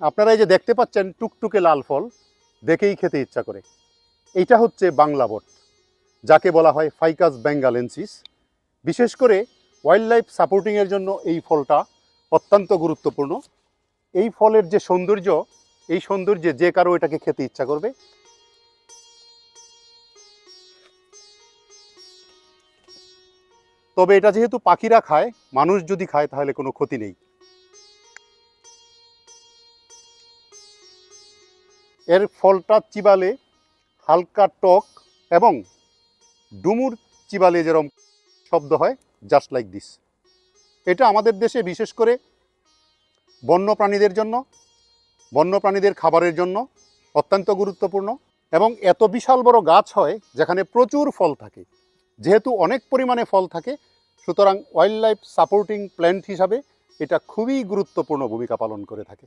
আপনারা এই যে দেখতে পাচ্ছেন টুকটুকে লাল ফল, দেখেই খেতে ইচ্ছা করে। এইটা হচ্ছে বাংলা বট, যাকে বলা হয় ফাইকাস বেঙ্গালেন্সিস বিশেষ করে ওয়াইল্ড লাইফ সাপোর্টিংয়ের জন্য এই ফলটা অত্যন্ত গুরুত্বপূর্ণ। এই ফলের যে সৌন্দর্য, এই সৌন্দর্যে যে কারও এটাকে খেতে ইচ্ছা করবে। তবে এটা যেহেতু পাখিরা খায়, মানুষ যদি খায় তাহলে কোনো ক্ষতি নেই। এর ফলটা চিবালে হালকা টক এবং ডুমুর চিবালে যেরকম শব্দ হয় জাস্ট লাইক দিস এটা আমাদের দেশে বিশেষ করে বন্য প্রাণীদের জন্য বন্য প্রাণীদের খাবারের জন্য অত্যন্ত গুরুত্বপূর্ণ এবং এত বিশাল বড় গাছ হয় যেখানে প্রচুর ফল থাকে। যেহেতু অনেক পরিমাণে ফল থাকে, সুতরাং ওয়াইল্ড লাইফ সাপোর্টিং প্ল্যান্ট হিসাবে এটা খুবই গুরুত্বপূর্ণ ভূমিকা পালন করে থাকে।